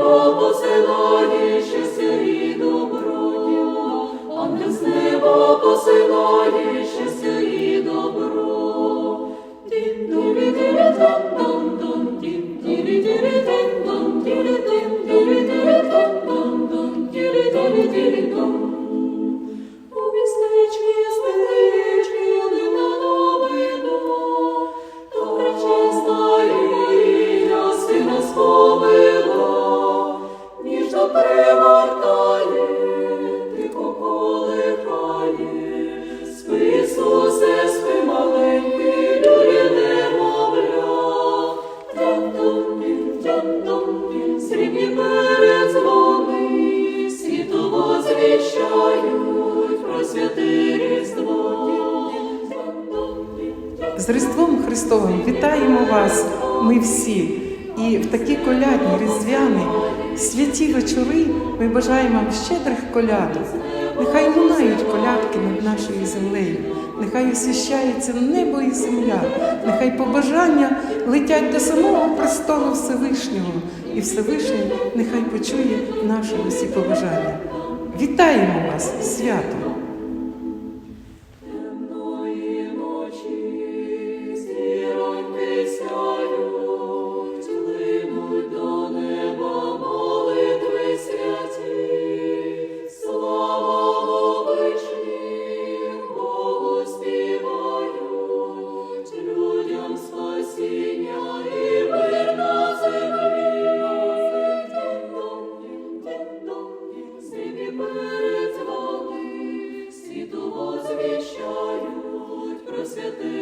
Бо посилаєш сирі. З Різдвом Христовим вітаємо вас, ми всі. І в такі колядні, різдвяні, святі вечори ми бажаємо вам щедрих колядок. Нехай лунають колядки над нашою землею, нехай освіщається небо і земля, нехай побажання летять до самого престолу Всевишнього, і Всевишній нехай почує наші усі побажання. Вітаємо вас з возвіщають